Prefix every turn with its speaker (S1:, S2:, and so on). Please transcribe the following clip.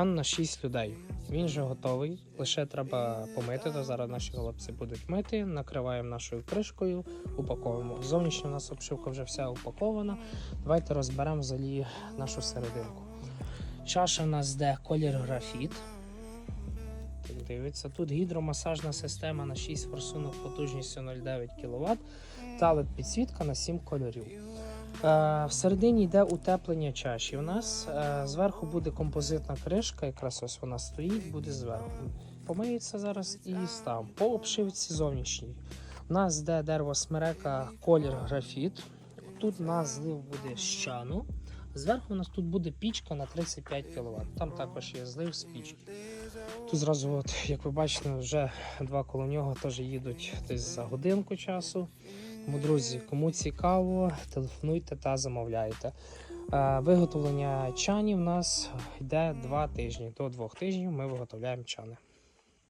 S1: Чан на 6 людей. Він вже готовий. Лише треба помити. То зараз наші хлопці будуть мити. Накриваємо нашою кришкою, упаковуємо. Зовнішня у нас обшивка вже вся упакована. Давайте розберемо взагалі нашу серединку. Чаша у нас де колір графіт. Дивиться. Тут гідромасажна система на 6 форсунок потужністю 0,9 кВт та LED підсвітка на 7 кольорів. Е, Всередині йде утеплення чаші. У нас е, зверху буде композитна кришка, якраз ось вона стоїть, буде зверху. Помиється зараз і став. По обшивці зовнішній. У нас йде дерево смерека, колір графіт. Тут у нас злив буде з чану. Зверху у нас тут буде пічка на 35 кВт. Там також є злив з пічки. Тут зразу, от, як ви бачите, вже два коло нього теж їдуть десь за годинку часу. Тому, друзі, кому цікаво, телефонуйте та замовляйте. Е, Виготовлення чанів у нас йде два тижні. До двох тижнів ми виготовляємо чани.